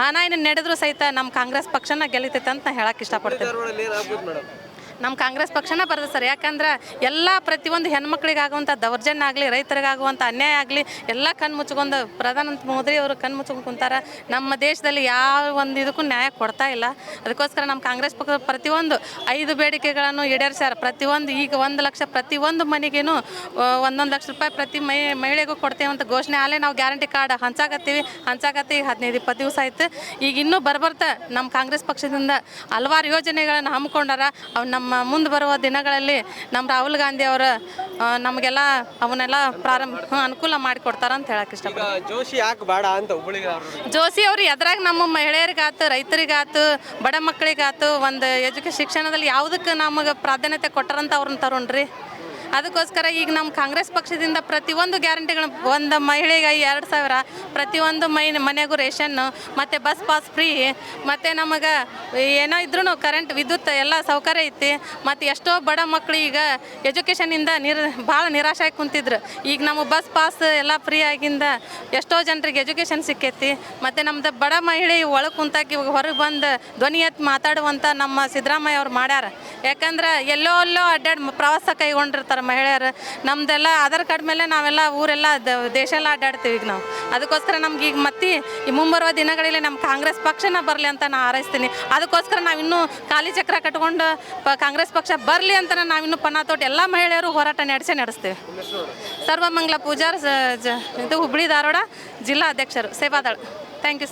ಹಾನಾಯಿನ ನಡೆದ್ರು ಸಹಿತ ನಮ್ಮ ಕಾಂಗ್ರೆಸ್ ಪಕ್ಷನ ಗೆಲ್ಲಿತೈತೆ ಅಂತ ನಾ ಹೇಳಕ್ಕೆ ಇಷ್ಟಪಡ್ತೀನಿ ನಮ್ಮ ಕಾಂಗ್ರೆಸ್ ಪಕ್ಷನ ಬರ್ತದೆ ಸರ್. ಯಾಕಂದ್ರೆ ಎಲ್ಲ ಪ್ರತಿಯೊಂದು ಹೆಣ್ಮಕ್ಳಿಗಾಗುವಂಥ ದೌರ್ಜನ್ಯ ಆಗಲಿ ರೈತರಿಗಾಗುವಂಥ ಅನ್ಯಾಯ ಆಗಲಿ, ಎಲ್ಲ ಕಣ್ಣು ಮುಚ್ಕೊಂಡು ಪ್ರಧಾನಮಂತ್ರಿ ಮೋದಿ ಅವರು ಕಣ್ಣು ಮುಚ್ಕೊಂಡು ಕುಂತಾರ. ನಮ್ಮ ದೇಶದಲ್ಲಿ ಯಾವ ಒಂದು ಇದಕ್ಕೂ ನ್ಯಾಯ ಕೊಡ್ತಾ ಇಲ್ಲ. ಅದಕ್ಕೋಸ್ಕರ ನಮ್ಮ ಕಾಂಗ್ರೆಸ್ ಪಕ್ಷ ಪ್ರತಿಯೊಂದು ಐದು ಬೇಡಿಕೆಗಳನ್ನು ಈಡೇರಿಸ್ಯಾರ. ಪ್ರತಿಯೊಂದು ಈಗ ಒಂದು ಲಕ್ಷ ಪ್ರತಿಯೊಂದು ಮನೆಗೇನು ಒಂದೊಂದು ಲಕ್ಷ ರೂಪಾಯಿ ಪ್ರತಿ ಮೈ, ಮಹಿಳೆಗೂ ಕೊಡ್ತೇವೆ ಅಂತ ಘೋಷಣೆ ಆಲೇ ನಾವು ಗ್ಯಾರಂಟಿ ಕಾರ್ಡ್ ಹಂಚಾಕತ್ತೀವಿ. ಹಂಚಾಕತ್ತಿ ಹದಿನೈದು, ಇಪ್ಪತ್ತು ದಿವಸ ಆಯ್ತು. ಈಗ ಇನ್ನೂ ಬರ್ಬರ್ತಾ ನಮ್ಮ ಕಾಂಗ್ರೆಸ್ ಪಕ್ಷದಿಂದ ಹಲವಾರು ಯೋಜನೆಗಳನ್ನು ಹಮ್ಮಿಕೊಂಡಾರ. ಅವು ನಮ್ಮ ಮುಂದೆ ಬರುವ ದಿನಗಳಲ್ಲಿ ನಮ್ಮ ರಾಹುಲ್ ಗಾಂಧಿ ಅವರು ನಮಗೆಲ್ಲ ಅವನ್ನೆಲ್ಲ ಪ್ರಾರಂಭ ಹ್ಮ್, ಅನುಕೂಲ ಮಾಡಿಕೊಡ್ತಾರ ಅಂತ ಹೇಳಕ್ಕೆ ಇಷ್ಟ ಈಗ ಜೋಶಿ ಯಾಕೆ ಬೇಡ ಅಂತ ಜೋಶಿ ಅವರು ಎದ್ರಾಗ ನಮ್ಮ ಮಹಿಳೆಯರಿಗಾತು ರೈತರಿಗಾತು ಬಡ ಮಕ್ಕಳಿಗಾತು ಒಂದು ಎಜುಕೇಶನ್ ಶಿಕ್ಷಣದಲ್ಲಿ ಯಾವುದಕ್ಕೆ ನಮಗೆ ಪ್ರಾಧಾನ್ಯತೆ ಕೊಟ್ಟರಂತ ಅವ್ರನ್ನ ತರೋಣ್ರಿ ಅದಕ್ಕೋಸ್ಕರ ಈಗ ನಮ್ಮ ಕಾಂಗ್ರೆಸ್ ಪಕ್ಷದಿಂದ ಪ್ರತಿಯೊಂದು ಗ್ಯಾರಂಟಿಗಳು ಒಂದು ಮಹಿಳೆಗೆ ಎರಡು ಸಾವಿರ ಪ್ರತಿಯೊಂದು ಮೈ ಮನೆಗೂ ರೇಷನ್ನು ಮತ್ತು ಬಸ್ ಪಾಸ್ ಫ್ರೀ ಮತ್ತು ನಮಗೆ ಏನೋ ಇದ್ರೂ ಕರೆಂಟ್ ವಿದ್ಯುತ್ ಎಲ್ಲ ಸೌಕರ್ಯ ಐತಿ. ಮತ್ತು ಎಷ್ಟೋ ಬಡ ಮಕ್ಕಳು ಈಗ ಎಜುಕೇಷನಿಂದ ನಿರ್, ಭಾಳ ನಿರಾಶೆ ಆಗಿ ಕುಂತಿದ್ರು. ಈಗ ನಮ್ಮ ಬಸ್ ಪಾಸ್ ಎಲ್ಲ ಫ್ರೀ ಆಗಿಂದ ಎಷ್ಟೋ ಜನರಿಗೆ ಎಜುಕೇಷನ್ ಸಿಕ್ಕೈತಿ. ಮತ್ತು ನಮ್ದು ಬಡ ಮಹಿಳೆ ಒಳಗೆ ಕುಂತಾಕಿ ಇವಾಗ ಹೊರಗೆ ಬಂದು ಧ್ವನಿ ಎತ್ತಿ ಮಾತಾಡುವಂಥ ನಮ್ಮ ಸಿದ್ದರಾಮಯ್ಯ ಅವ್ರು ಮಾಡ್ಯಾರ. ಯಾಕಂದ್ರೆ ಎಲ್ಲೋ ಎಲ್ಲೋ ಅಡ್ಡಾಡಿ ಪ್ರವಾಸ ಕೈಗೊಂಡಿರ್ತಾರೆ ಮಹಿಳೆಯರು. ನಮ್ದೆಲ್ಲ ಆಧಾರ್ ಕಾರ್ಡ್ ಮೇಲೆ ನಾವೆಲ್ಲ ಊರೆಲ್ಲ ದೇಶ ಎಲ್ಲ ಅಡ್ಡಾಡ್ತೀವಿ ಈಗ ನಾವು. ಅದಕ್ಕೋಸ್ಕರ ನಮ್ಗೆ ಈಗ ಮತ್ತೆ ಈ ಮುಂಬರುವ ದಿನಗಳಲ್ಲಿ ನಮ್ಮ ಕಾಂಗ್ರೆಸ್ ಪಕ್ಷನ ಬರಲಿ ಅಂತ ನಾನು ಹಾರೈಸ್ತೀನಿ. ಅದಕ್ಕೋಸ್ಕರ ನಾವಿನ್ನೂ ಖಾಲಿ ಚಕ್ರ ಕಟ್ಕೊಂಡು ಪ ಕಾಂಗ್ರೆಸ್ ಪಕ್ಷ ಬರಲಿ ಅಂತ ನಾವಿನ್ನು ತೊಟ್ಟು ಎಲ್ಲ ಮಹಿಳೆಯರು ಹೋರಾಟ ನಡೆಸೇ ನಡೆಸ್ತೇವೆ. ಸರ್ವಮಂಗಲ ಪೂಜಾರ್ ಇದು ಹುಬ್ಳಿ ಧಾರವಾಡ ಜಿಲ್ಲಾ ಅಧ್ಯಕ್ಷರು ಸೇವಾದಳ. Thank you